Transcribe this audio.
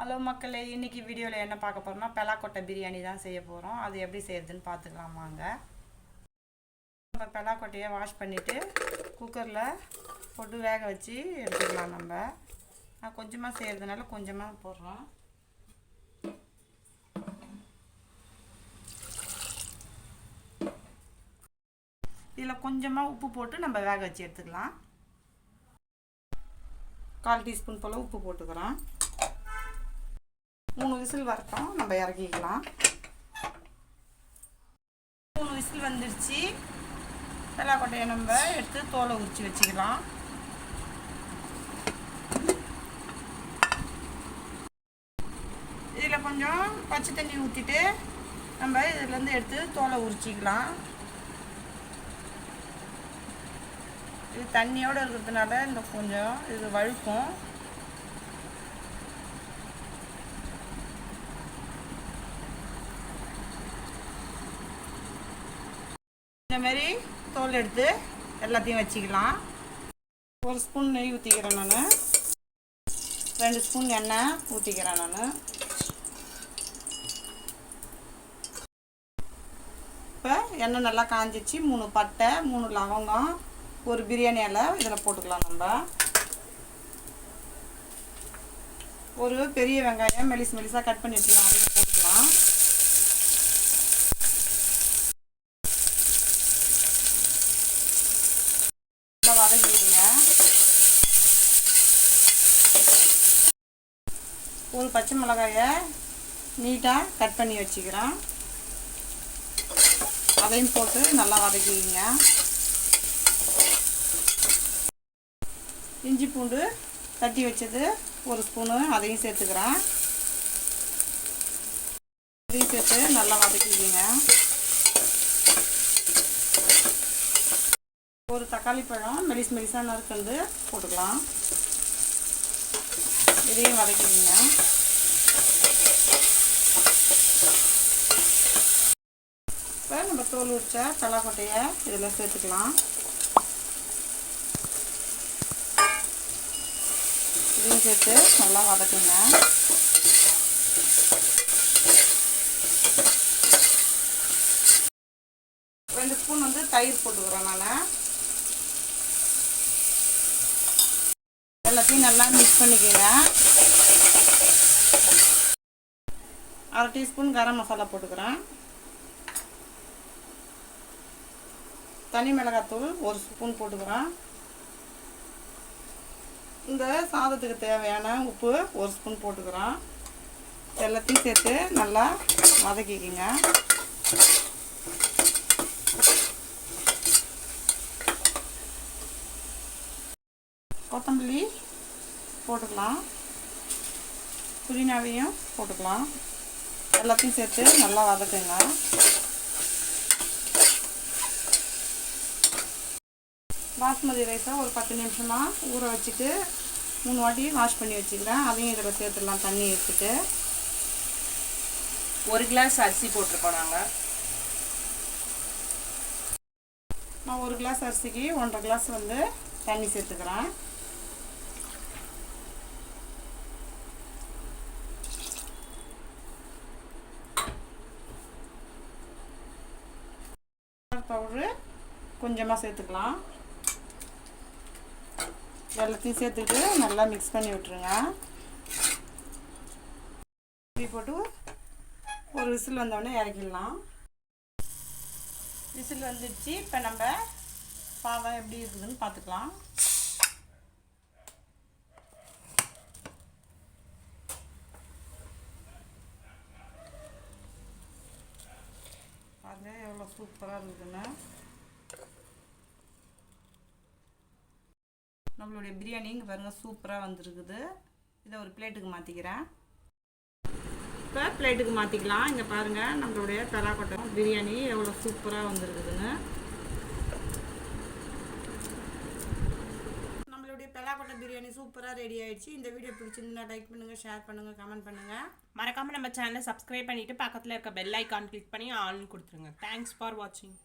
Hello மக்களே. இன்றைக்கி வீடியோவில் என்ன பார்க்க போகிறோம்னா பெலாக்கொட்டை பிரியாணி தான் செய்ய போகிறோம் அது எப்படி செய்யறதுன்னு பார்த்துக்கலாம் வாங்க. நம்ம பெலாக்கொட்டையை வாஷ் பண்ணிவிட்டு குக்கரில் போட்டு வேக வச்சு எடுத்துக்கலாம் நம்ம. நான் கொஞ்சமாக செய்கிறதுனால கொஞ்சமாக போடுறோம். இதில் கொஞ்சமாக உப்பு போட்டு நம்ம வேக வச்சு எடுத்துக்கலாம். கால் டீஸ்பூன் போல் உப்பு போட்டுக்கிறோம். மூணு விசில் வரட்டும். நம்ம இறக்கிக்கலாம். மூணு விசில் வந்துடுச்சு வெள்ளாக்கொட்டையை நம்ம எடுத்து தோலை உரிச்சு வச்சுக்கலாம். இதில் கொஞ்சம் பச்சை தண்ணி ஊற்றிட்டு நம்ம இதுலேருந்து எடுத்து தோலை உரிச்சிக்கலாம். இது தண்ணியோடு இருக்கிறதுனால இந்த கொஞ்சம் இது வழுக்கும். இந்த மாதிரி தோல் எடுத்து எல்லாத்தையும் வச்சுக்கலாம். ஒரு ஸ்பூன் நெய் ஊற்றிக்கிறேன் நான். ரெண்டு ஸ்பூன் எண்ணெய் ஊற்றிக்கிறேன் நான். இப்போ எண்ணெய் நல்லா காஞ்சிச்சு. மூணு பட்டை மூணு லவங்கம் ஒரு பிரியாணி இலை இதில் போட்டுக்கலாம் நம்ம. ஒரு பெரிய வெங்காயம் மெலிஸ் மெலிசாக கட் பண்ணி வச்சுக்கலாம். அதையும் போட்டுக்கலாம் நல்லா வதக்கிடுங்க ஒரு பச்சை மிளகாயை நீட்டாக கட் பண்ணி வச்சுக்கிறேன். அதையும் போட்டு நல்லா வதக்கிக்கிங்க. இஞ்சி பூண்டு தட்டி வச்சது ஒரு ஸ்பூனு அதையும் சேர்த்துக்கிறேன். அதையும் சேர்த்து நல்லா வதக்கிக்கிங்க. ஒரு தக்காளி பழம் மெலிஸ் மெலிசாக வந்து போட்டுக்கலாம். இதையும் வதக்கிடுங்க. இப்போ நம்ம தோல் உரிச்ச பலாக்கொட்டையை இதில் சேர்த்துக்கலாம். இதையும் சேர்த்து நல்லா வதக்குங்க. ரெண்டு ஸ்பூன் வந்து தயிர் போட்டுக்கிறேன் நான். எல்லாத்தையும் நல்லா மிக்ஸ் பண்ணிக்கோங்க. அரை டீஸ்பூன் கரம் மசாலா போட்டுக்கிறேன். தனி மிளகாத்தூள் ஒரு ஸ்பூன் போட்டுக்கிறேன். இந்த சாதத்துக்கு தேவையான உப்பு ஒரு ஸ்பூன் போட்டுக்கிறோம் எல்லாத்தையும் சேர்த்து நல்லா வதக்கிக்கிங்க. கொத்தமல்லி போட்டுக்கலாம். புதினாவையும் போட்டுக்கலாம். எல்லாத்தையும் சேர்த்து நல்லா வதக்குங்க. பாஸ்மதி ரைஸை ஒரு பத்து நிமிஷமாக ஊற வச்சுட்டு மூணு வாட்டி வாஷ் பண்ணி வச்சுக்கிறேன். அதையும் இதில் சேர்த்துடலாம் தண்ணி எடுத்துட்டு. ஒரு கிளாஸ் அரிசி போட்டிருக்கோம் நாங்கள் நான் ஒரு கிளாஸ் அரிசிக்கு ஒன்றரை கிளாஸ் வந்து தண்ணி சேர்த்துக்கிறேன். பவுட்ரு. கொஞ்சமாக சேர்த்துக்கலாம். எல்லாத்தையும் சேர்த்துட்டு நல்லா மிக்ஸ் பண்ணி விட்டுருங்க. இப்படி போட்டு ஒரு விசில் வந்தோடனே இறக்கிடலாம். விசில் வந்துடுச்சு. இப்போ நம்ம சாதம் எப்படி இருக்குதுன்னு பார்த்துக்கலாம். பாருங்க எவ்வளோ சூப்பராக இருக்குதுன்னு நம்மளுடைய பிரியாணி இங்கே பாருங்கள் சூப்பராக வந்திருக்குது. இதை ஒரு பிளேட்டுக்கு மாற்றிக்கிறேன் இப்போ பிளேட்டுக்கு மாற்றிக்கலாம் இங்கே பாருங்கள் நம்மளுடைய பெராக்கொட்டை பிரியாணி எவ்வளோ சூப்பராக வந்திருக்குதுன்னு நம்மளுடைய பெலாக்கொட்டை பிரியாணி சூப்பராக ரெடி ஆயிடுச்சு. இந்த வீடியோ பிடிச்சிருந்தா லைக் பண்ணுங்கள் ஷேர் பண்ணுங்கள் கமெண்ட் பண்ணுங்கள் மறக்காம நம்ம சேனலை சப்ஸ்கிரைப் பண்ணிட்டு பக்கத்தில் இருக்க பெல் ஐக்கான் கிளிக் பண்ணி ஆன் கொடுத்துருங்க. தேங்க்ஸ் ஃபார் வாட்சிங்